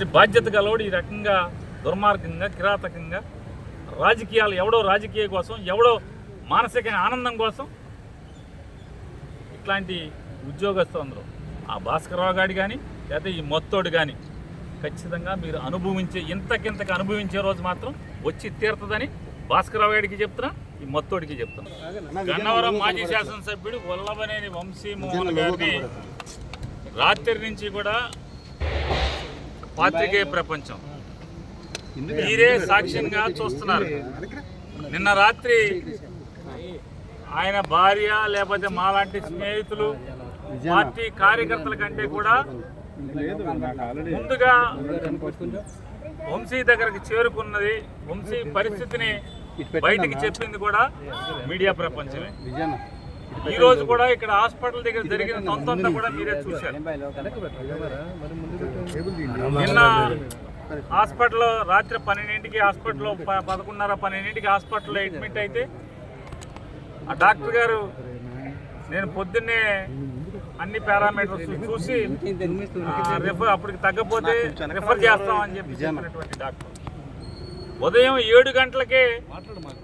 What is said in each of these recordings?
మరి బాధ్యత గలవాడు ఈ రకంగా దుర్మార్గంగా కిరాతకంగా రాజకీయాలు ఎవడో రాజకీయ కోసం ఎవడో మానసిక ఆనందం కోసం ఇట్లాంటి ఉద్యోగస్తులందరూ ఆ భాస్కరరావు గారి కానీ లేకపోతే ఈ మొత్తోడు కానీ ఖచ్చితంగా మీరు అనుభవించే ఇంతకింతకు అనుభవించే రోజు మాత్రం వచ్చి తీరుతుందని భాస్కరరావు గారికి చెప్తున్నా ఈ మొత్తోడికి చెప్తున్నా. గన్నవరం మాజీ శాసనసభ్యుడు వల్లభనేని వంశీమోహన్ గారిని రాత్రి నుంచి కూడా పాత్రికేయ ప్రపంచం. మీరే సాక్ష్యంగా చూస్తున్నారు. నిన్న రాత్రి ఆయన భార్య లేకపోతే మాలాంటి స్నేహితులు పార్టీ కార్యకర్తల కంటే కూడా ముందుగా వంశీ దగ్గరకు చేరుకున్నది వంశీ పరిస్థితిని బయటికి చెప్పింది కూడా మీడియా ప్రపంచమే. ఈ రోజు కూడా ఇక్కడ హాస్పిటల్ దగ్గర జరిగిన తొంతంతా కూడా మీరే చూశారు. నిన్న హాస్పిటల్లో రాత్రి పన్నెండింటికి హాస్పిటల్లో ప- పదకొండున్నర పన్నెండింటికి హాస్పిటల్లో అడ్మిట్ అయితే ఆ డాక్టర్ గారు నేను పొద్దున్నే అన్ని పారామీటర్స్ చూసి రిఫర్ అప్పటికి తగ్గపోతే రిఫర్ చేస్తామని చెప్పి చెప్పినటువంటి డాక్టర్. ఉదయం ఏడు గంటలకే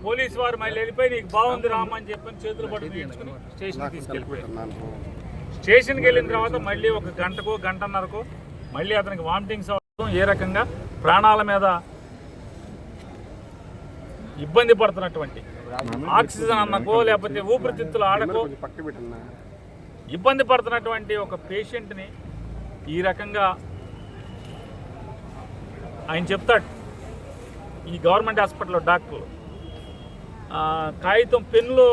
పోలీసు వారు మళ్ళీ వెళ్ళిపోయి నీకు బాగుంది రామని చెప్పని చేతులు పట్టు తీయించుకుని స్టేషన్కి తీసుకెళ్ళిపోయారు. స్టేషన్కి వెళ్ళిన తర్వాత మళ్ళీ ఒక గంటకో గంటన్నరకు మళ్ళీ అతనికి వామిటింగ్స్ అవడం ఏ రకంగా ప్రాణాల మీద ఇబ్బంది పడుతున్నటువంటి ఆక్సిజన్ అన్నకో లేకపోతే ఊపిరితిత్తులు ఆడకో ఇబ్బంది పడుతున్నటువంటి ఒక పేషెంట్ని ఈ రకంగా ఆయన చెప్తాడు. ఈ గవర్నమెంట్ హాస్పిటల్లో డాక్టర్లు. కాగితం పెన్నులు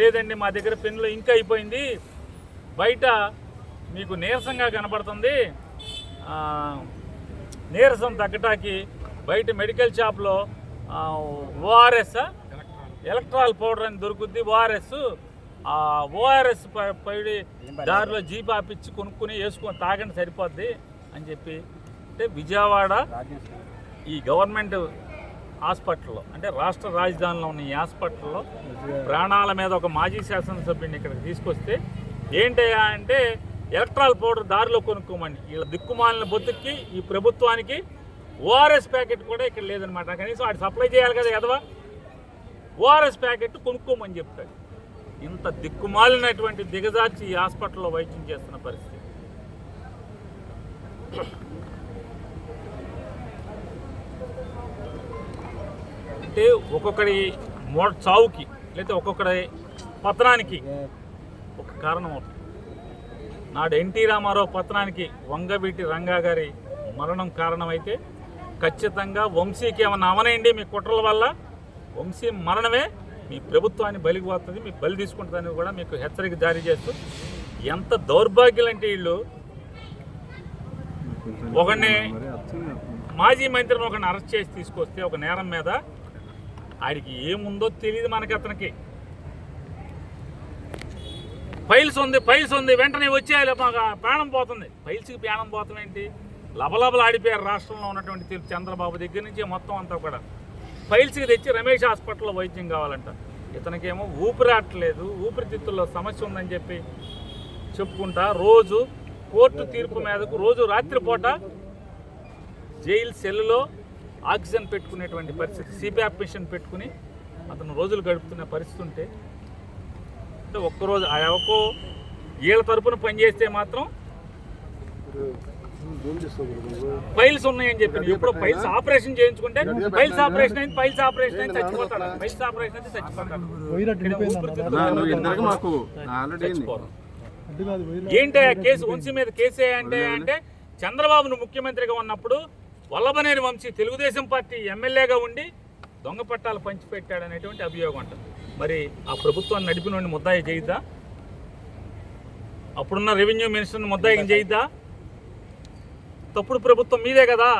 లేదండి మా దగ్గర పెన్నులు ఇంకా అయిపోయింది. బయట మీకు నీరసంగా కనబడుతుంది. నీరసం తగ్గటానికి బయట మెడికల్ షాప్లో ఓఆర్ఎస్ ఎలక్ట్రాల్ పౌడర్ అని దొరుకుద్ది. ఓఆర్ఎస్ ఆ ఓఆర్ఎస్ పైడి దారిలో జీప్ ఆపిచ్చి కొనుక్కుని వేసుకొని తాగండి సరిపోద్ది అని చెప్పి. అంటే విజయవాడ ఈ గవర్నమెంట్ హాస్పిటల్లో అంటే రాష్ట్ర రాజధానిలో ఉన్న ఈ హాస్పిటల్లో ప్రాణాల మీద ఒక మాజీ శాసనసభ్యుని ఇక్కడికి తీసుకొస్తే ఏంటయ్యా అంటే ఎలక్ట్రాల్ పౌడర్ దారిలో కొనుక్కోమని వీళ్ళ దిక్కుమాలిన బొత్తుకి ఈ ప్రభుత్వానికి ఓఆర్ఎస్ ప్యాకెట్ కూడా ఇక్కడ లేదనమాట కనీసం వాడు సప్లై చేయాలి కదా ఎదవా ఓఆర్ఎస్ ప్యాకెట్ కొనుక్కోమని చెప్తాడు. ఇంత దిక్కుమాలినటువంటి దిగజార్చి ఈ హాస్పిటల్లో వైద్యం చేస్తున్న పరిస్థితి. అంటే ఒక్కొక్కడి మో చావుకి లేకపోతే ఒక్కొక్కడి పతనానికి ఒక కారణం అవుతుంది. నాడు ఎన్టీ రామారావు పతనానికి వంగవీటి రంగా గారి మరణం కారణమైతే ఖచ్చితంగా వంశీకి ఏమన్నా అవనండి మీ కుట్రల వల్ల? వంశీ మరణమే మీ ప్రభుత్వాన్ని బలికి పోతుంది మీ బలి తీసుకుంటుందని కూడా మీకు హెచ్చరిక జారీ చేస్తూ ఎంత దౌర్భాగ్యులంటే వీళ్ళు. ఒకడిని మాజీ మంత్రిని ఒకరిని అరెస్ట్ చేసి తీసుకొస్తే ఒక నేరం మీద ఆడికి ఏముందో తెలియదు మనకి అతనికి. ఫైల్స్ ఉంది ఫైల్స్ ఉంది వెంటనే వచ్చేయాలి మాకు ప్రాణం పోతుంది. ఫైల్స్కి ప్రాణం పోతుంది ఏంటి? లబలబలు ఆడిపోయారు రాష్ట్రంలో ఉన్నటువంటి చంద్రబాబు దగ్గర నుంచి మొత్తం అంతా కూడా. ఫైల్స్కి తెచ్చి రమేష్ హాస్పిటల్లో వైద్యం కావాలంట. ఇతనికేమో ఊపిరాట్లేదు ఊపిరితిత్తుల్లో సమస్య ఉందని చెప్పి చెప్పుకుంటా రోజు కోర్టు తీర్పు మీదకు రోజు రాత్రిపూట జైలు సెల్లులో ఆక్సిజన్ పెట్టుకునేటువంటి పరిస్థితి సిపిఆర్ మిషన్ పెట్టుకుని అతను రోజులు గడుపుతున్న పరిస్థితి ఉంటే అంటే ఒక్కరోజు ఆ ఒక్కో వీళ్ళ తరపున పనిచేస్తే మాత్రం ఫైల్స్ ఉన్నాయని చెప్పి ఎప్పుడో ఫైల్స్ ఆపరేషన్ చేయించుకుంటే ఫైల్స్ ఆపరేషన్ అయింది ఫైల్స్ ఆపరేషన్ అయింది చచ్చిపోతాడు. ఫైల్స్ ఆపరేషన్ అయితే చచ్చిపోతాడు. ఏంటి ఆ కేసు? వంశీ మీద కేసు అంటే అంటే చంద్రబాబును ముఖ్యమంత్రిగా ఉన్నప్పుడు వల్లభనేని వంశీ తెలుగుదేశం పార్టీ ఎమ్మెల్యేగా ఉండి దొంగ పట్టాలు పంచిపెట్టాడు అనేటువంటి అభియోగం ఉంటుంది మరి ఆ ప్రభుత్వాన్ని నడిపిన ముద్దాయి చేయిద్దా అప్పుడున్న రెవెన్యూ మినిస్టర్ని ముద్దాయికి చేయిద్దా తప్పుడు ప్రభుత్వం మీదే కదా.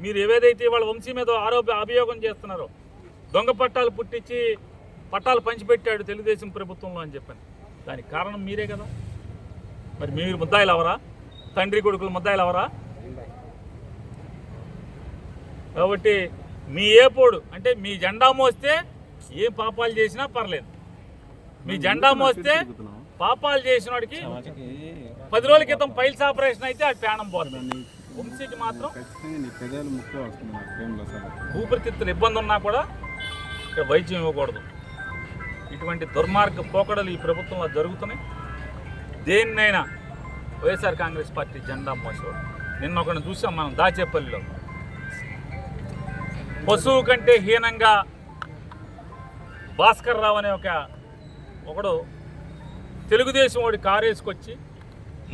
మీరు ఏవేదైతే వాళ్ళ వంశీ మీద ఆరోప అభియోగం చేస్తున్నారో దొంగ పట్టాలు పుట్టించి పట్టాలు పంచిపెట్టాడు తెలుగుదేశం ప్రభుత్వంలో అని చెప్పాను దానికి కారణం మీరే కదా. మరి మీరు ముద్దాయిలు అవరా తండ్రి కొడుకులు ముద్దాయిలు అవరా కాబట్టి మీ ఏపోడు అంటే మీ జెండా మోస్తే ఏ పాపాలు చేసినా పర్లేదు. మీ జెండా మోస్తే పాపాలు చేసిన వాడికి పది రోజుల క్రితం పైల్స్ ఆపరేషన్ అయితే అది ప్రాణం పోతుంది. వంశీకి మాత్రం ఊపిరితిత్తులు ఇబ్బంది ఉన్నా కూడా ఇక్కడ వైద్యం ఇవ్వకూడదు. ఇటువంటి దుర్మార్గ పోకడలు ఈ ప్రభుత్వంలో జరుగుతున్నాయి. దేన్నైనా వైఎస్ఆర్ కాంగ్రెస్ పార్టీ జెండా మోసేవాడు. నిన్న ఒకరిని చూసాం మనం దాచేపల్లిలో. పశువు కంటే హీనంగా భాస్కర్ రావు అనే ఒక ఒకడు తెలుగుదేశం వాడి కారు వేసుకొచ్చి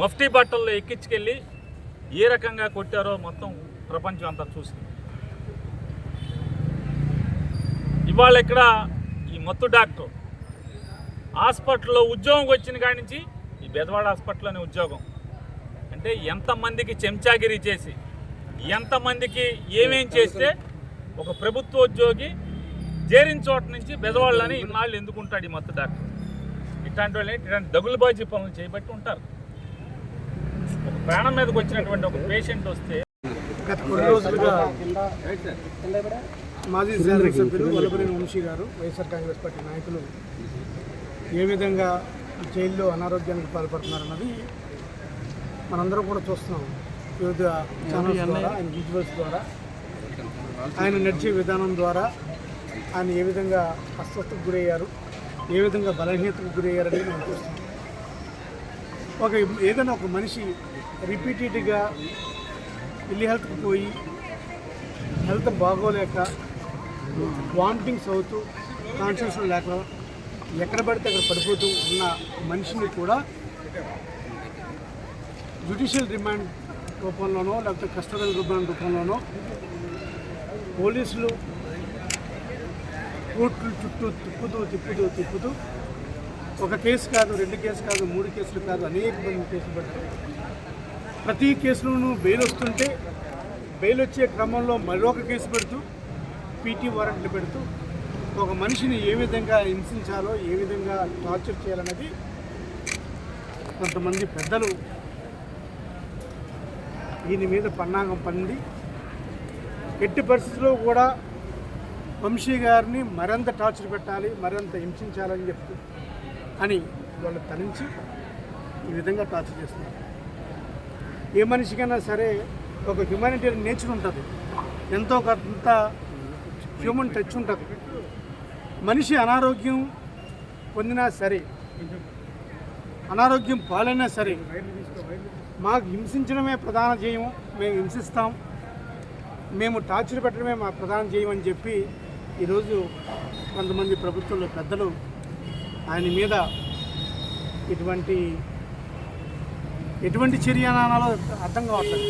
మఫ్టీ బట్టల్లో ఎక్కించుకెళ్ళి ఏ రకంగా కొట్టారో మొత్తం ప్రపంచం అంతా చూసింది. ఇవాళ ఇక్కడ ఈ మత్తు డాక్టర్ హాస్పిటల్లో ఉద్యోగం వచ్చిన కాడి నుంచి ఈ బెదవాడ హాస్పిటల్లోనే ఉద్యోగం. అంటే ఎంతమందికి చెంచాగిరి చేసి ఎంతమందికి ఏమేం చేస్తే ఒక ప్రభుత్వ ఉద్యోగి చేరిన చోట నుంచి బెదవాళ్ళని ఇన్నాళ్ళు ఎందుకుంటాడు ఈ మత్తు డాక్టర్? ఇట్లాంటి వాళ్ళు ఇట్లాంటి దగులుబాజీ పనులు చేయబట్టి ఉంటారు. ఒక ప్రాణం మీదకి వచ్చినటువంటి ఒక పేషెంట్ వస్తే గత కొన్ని రోజులుగా మాజీ శాసనసభ్యులు వల్లభనేని వంశీ గారు వైఎస్ఆర్ కాంగ్రెస్ పార్టీ నాయకులు ఏ విధంగా జైల్లో అనారోగ్యానికి పాల్పడుతున్నారన్నది మనందరం కూడా చూస్తున్నాం. వివిధ ఛానల్స్ ద్వారా ఆయన విజువల్స్ ద్వారా. ఆయన నడిచే విధానం ద్వారా ఆయన ఏ విధంగా అస్వస్థకు గురయ్యారు ఏ విధంగా బలహీనతకు గురయ్యారని మనం చూస్తున్నాం. ఒక ఏదైనా ఒక మనిషి రిపీటెడ్గా ఇల్లి హెల్త్కి పోయి హెల్త్ బాగోలేక వామిటింగ్స్ అవుతూ కాన్షియస్ లేక ఎక్కడ పడితే అక్కడ పడిపోతూ ఉన్న మనిషిని కూడా జ్యుడిషియల్ రిమాండ్ రూపంలోనో లేకపోతే కస్టడల్ రిమాండ్ రూపంలోనో పోలీసులు కోర్టుల చుట్టూ తిప్పుతూ తిప్పుతూ తిప్పుతూ ఒక కేసు కాదు రెండు కేసు కాదు మూడు కేసులు కాదు అనేక మంది కేసులు పడ్డారు. ప్రతి కేసులోనూ బెయిల్ వస్తుంటే బెయిల్ వచ్చే క్రమంలో మరొక కేసు పెడుతూ పీటీ వారెంట్లు పెడుతూ ఒక మనిషిని ఏ విధంగా హింసించాలో ఏ విధంగా టార్చర్ చేయాలన్నది కొంతమంది పెద్దలు దీని మీద పన్నాగం పండి ఎట్టి పరిస్థితుల్లో కూడా వంశీ గారిని మరింత టార్చర్ పెట్టాలి మరింత హింసించాలని చెప్తూ అని వాళ్ళు తరించి ఈ విధంగా టార్చర్ చేస్తున్నారు. ఏ మనిషికైనా సరే ఒక హ్యుమానిటేరియన్ నేచర్ ఉంటుంది. ఎంతో కొంత హ్యూమన్ టచ్ ఉంటుంది. మనిషి అనారోగ్యం పొందినా సరే అనారోగ్యం పాలైనా సరే మాకు హింసించడమే ప్రధాన జయం. మేము హింసిస్తాం. మేము టార్చర్ పెట్టడమే మా ప్రధాన జయం అని చెప్పి ఈరోజు కొంతమంది ప్రభుత్వంలో పెద్దలు ఆయన మీద ఇటువంటి ఎటువంటి చర్య అనాలో అర్థం కావట్లేదు.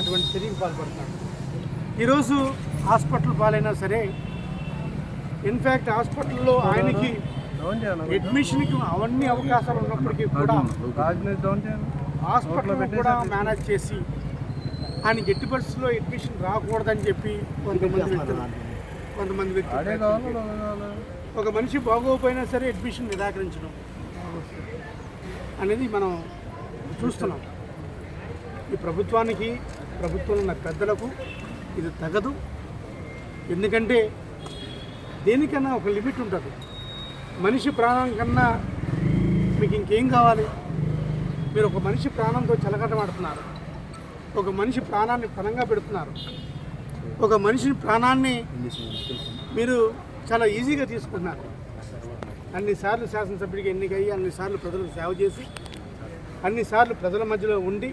అటువంటి చర్యకు పాల్పడుతున్నాడు ఈరోజు హాస్పిటల్ పాలైనా సరే ఇన్ఫ్యాక్ట్ హాస్పిటల్లో ఆయనకి అడ్మిషన్కి అవన్నీ అవకాశాలు ఉన్నప్పటికీ కూడా హాస్పిటల్ కూడా మేనేజ్ చేసి ఆయనకి ఎట్టి పరిస్థితుల్లో అడ్మిషన్ రాకూడదని చెప్పి కొంతమంది వ్యక్తులు కొంతమంది వ్యక్తులు ఒక మనిషి బాగోపోయినా సరే అడ్మిషన్ నిరాకరించడం అనేది మనం చూస్తున్నాం. ఈ ప్రభుత్వానికి ప్రభుత్వంలో ఉన్న పెద్దలకు ఇది తగదు. ఎందుకంటే దేనికన్నా ఒక లిమిట్ ఉంటుంది. మనిషి ప్రాణం కన్నా మీకు ఇంకేం కావాలి? మీరు ఒక మనిషి ప్రాణంతో చెలకటమాడుతున్నారు. ఒక మనిషి ప్రాణాన్ని పణంగా పెడుతున్నారు. ఒక మనిషి ప్రాణాన్ని మీరు చాలా ఈజీగా తీసుకున్నారు. అన్నిసార్లు శాసనసభ్యుడికి ఎన్నికయ్యి అన్నిసార్లు ప్రజలకు సేవ చేసి అన్నిసార్లు ప్రజల మధ్యలో ఉండి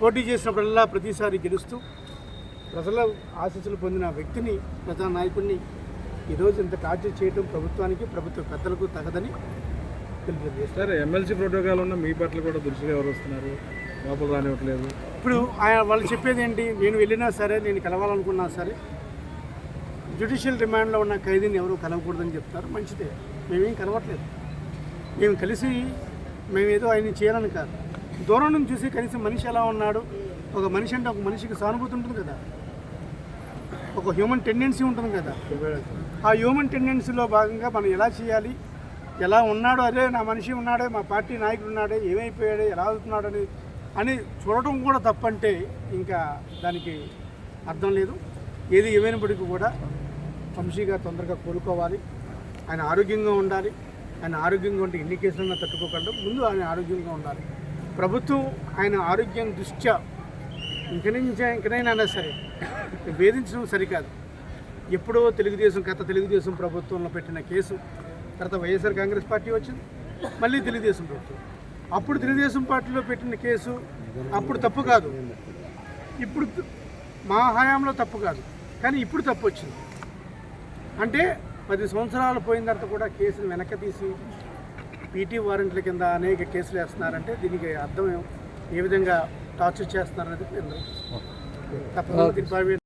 పోటీ చేసినప్పుడల్లా ప్రతిసారి గెలుస్తూ ప్రజల ఆశీస్సులు పొందిన వ్యక్తిని ప్రజా నాయకుడిని ఈరోజు ఇంత టార్చర్ చేయడం ప్రభుత్వానికి ప్రభుత్వ పెద్దలకు తగదని తెలియజేస్తారు సార్ ఎమ్మెల్సీ ప్రోటోకాల్ ఉన్న మీ పట్ల కూడా దృష్టిగా ఎవరు వస్తున్నారు? లోపల రానివ్వట్లేదు. ఇప్పుడు ఆయన వాళ్ళు చెప్పేది ఏంటి? నేను వెళ్ళినా సరే నేను కలవాలనుకున్నా సరే జ్యుడిషియల్ రిమాండ్లో ఉన్న ఖైదీని ఎవరు కలవకూడదని చెప్తారు. మంచిదే. మేమేం కలవట్లేదు. మేము కలిసి మేమేదో ఆయన చేయాలని కాదు. దూరం నుంచి చూసి కనీసం మనిషి ఎలా ఉన్నాడు? ఒక మనిషి అంటే ఒక మనిషికి సానుభూతి ఉంటుంది కదా. ఒక హ్యూమన్ టెండెన్సీ ఉంటుంది కదా. ఆ హ్యూమన్ టెండెన్సీలో భాగంగా మనం ఎలా చేయాలి? ఎలా ఉన్నాడో అదే నా మనిషి ఉన్నాడే మా పార్టీ నాయకుడు ఉన్నాడే ఏమైపోయాడే ఎలా అవుతున్నాడని అని చూడటం కూడా తప్పంటే ఇంకా దానికి అర్థం లేదు. ఏది ఏమైనప్పటికీ కూడా వంశీగా తొందరగా కోలుకోవాలి. ఆయన ఆరోగ్యంగా ఉండాలి. ఆయన ఆరోగ్యంగా ఉంటే ఎన్ని కేసులన్నా తట్టుకోకుండా ముందు ఆయన ఆరోగ్యంగా ఉండాలి. ప్రభుత్వం ఆయన ఆరోగ్యం దృష్ట్యా ఇంక నుంచి ఇంకనైనా సరే వేధించడం సరికాదు. ఎప్పుడో తెలుగుదేశం గత తెలుగుదేశం ప్రభుత్వంలో పెట్టిన కేసు తర్వాత వైఎస్ఆర్ కాంగ్రెస్ పార్టీ వచ్చింది. మళ్ళీ తెలుగుదేశం ప్రభుత్వం. అప్పుడు తెలుగుదేశం పార్టీలో పెట్టిన కేసు అప్పుడు తప్పు కాదు. ఇప్పుడు మా హయాంలో తప్పు కాదు. కానీ ఇప్పుడు తప్పు వచ్చింది. అంటే పది సంవత్సరాలు పోయిన తర్వాత కూడా కేసును వెనక్కి తీసి పీటీ వారెంట్ల కింద అనేక కేసులు వేస్తున్నారంటే దీనికి అర్థం ఏ- విధంగా టార్చర్ చేస్తున్నారనేది మేము తప్పకుండా